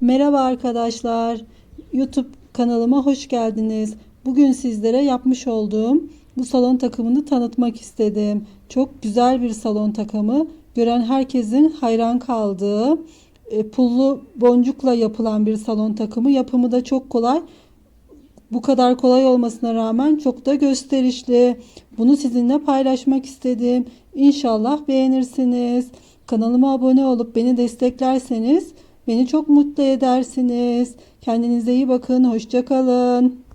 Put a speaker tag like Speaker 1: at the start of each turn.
Speaker 1: Merhaba arkadaşlar. YouTube kanalıma hoş geldiniz. Bugün sizlere yapmış olduğum bu salon takımını tanıtmak istedim. Çok güzel bir salon takımı. Gören herkesin hayran kaldığı e, pullu boncukla yapılan bir salon takımı. Yapımı da çok kolay. Bu kadar kolay olmasına rağmen çok da gösterişli. Bunu sizinle paylaşmak istedim. İnşallah beğenirsiniz. Kanalıma abone olup beni desteklerseniz beni çok mutlu edersiniz. Kendinize iyi bakın. Hoşçakalın.